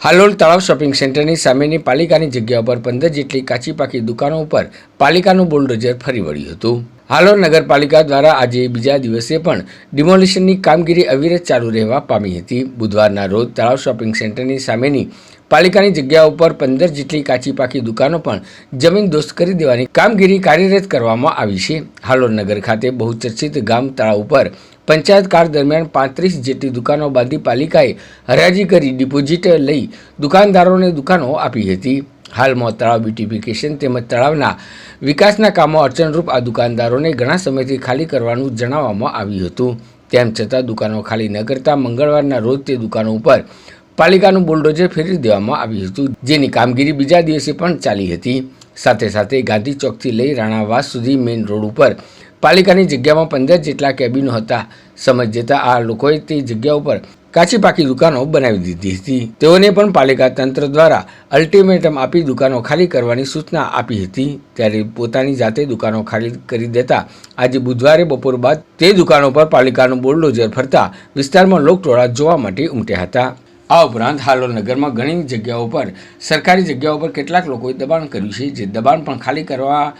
હાલોલ તળાવ શોપિંગ સેન્ટરની સામેની પાલિકાની જગ્યા પર પંદર જેટલી કાચી પાકી દુકાનો ઉપર પાલિકાનું બુલડોઝર ફરી વળ્યું હતું. હાલોલ નગરપાલિકા દ્વારા આજે બીજા દિવસે પણ ડિમોલિશનની કામગીરી અવિરત ચાલુ રહેવા પામી હતી. બુધવારના રોજ તળાવ શોપિંગ સેન્ટરની સામેની પાલિકાની જગ્યા ઉપર પંદર જેટલી કાચી પાકી દુકાનો પણ જમીન દોસ્ત કરી દેવાની કામગીરી કાર્યરત કરવામાં આવી છે. હાલોલ નગર ખાતે બહુચર્ચિત ગામ તળાવ ઉપર પંચાયત કાર દરમિયાન પાંત્રીસ જેટલી દુકાનો બાંધી પાલિકાએ હરાજી કરી ડિપોઝિટ લઈ દુકાનદારોને દુકાનો આપી હતી. હાલમાં તળાવ બ્યુટિફિકેશન તેમજ તળાવના વિકાસના કામો અડચણરૂપ આ દુકાનદારોને ઘણા સમયથી ખાલી કરવાનું જણાવવામાં આવ્યું હતું. તેમ છતાં દુકાનો ખાલી ન કરતા મંગળવારના રોજ તે દુકાનો ઉપર પાલિકાનું બુલડોઝર ફેરવી દેવામાં આવ્યું હતું, જેની કામગીરી બીજા દિવસે પણ ચાલી હતી. સાથે સાથે ગાંધી ચોકથી લઈ રાણાવાસ સુધી મેઇન રોડ ઉપર પાલિકાની જગ્યામાં પંદર જેટલા કેબિનો હતા. સમજ જતા આ લોકોએ તે જગ્યા ઉપર કાચી પાકી દુકાનો બનાવી દીધી હતી. તેઓને પણ પાલિકા તંત્ર દ્વારા અલ્ટિમેટમ આપી દુકાનો ખાલી કરવાની સૂચના આપી હતી. ત્યારે પોતાની જાતે દુકાનો ખાલી કરી દેતા આજે બુધવારે બપોર બાદ તે દુકાનો પર પાલિકાનું બોલડોઝર ફરતા વિસ્તારમાં લોકટોળા જોવા માટે ઉમટ્યા હતા. આ ઉપરાંત હાલોલ નગરમાં ઘણી જગ્યાઓ પર, સરકારી જગ્યાઓ પર કેટલાક લોકોએ દબાણ કર્યું છે, જે દબાણ પણ ખાલી કરવા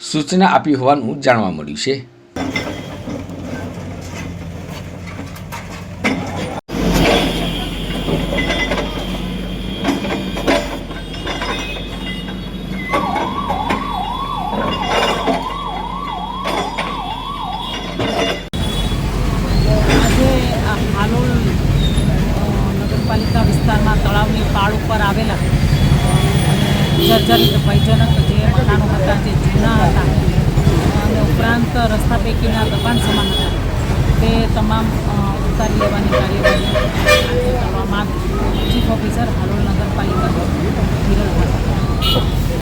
સૂચના આપી હોવાનું જાણવા મળ્યું છે. મહાનગરપાલિકા વિસ્તારમાં તળાવની પાળ ઉપર આવેલા જર્જરિત ભયજનક જે મકાનો હતા, જે જૂના હતા, અને ઉપરાંત રસ્તા પૈકીના દબાણ સમાન હતા, તે તમામ ઉતારી લેવાની કાર્યવાહી કરવામાં ચીફ ઓફિસર હરોળ નગરપાલિકા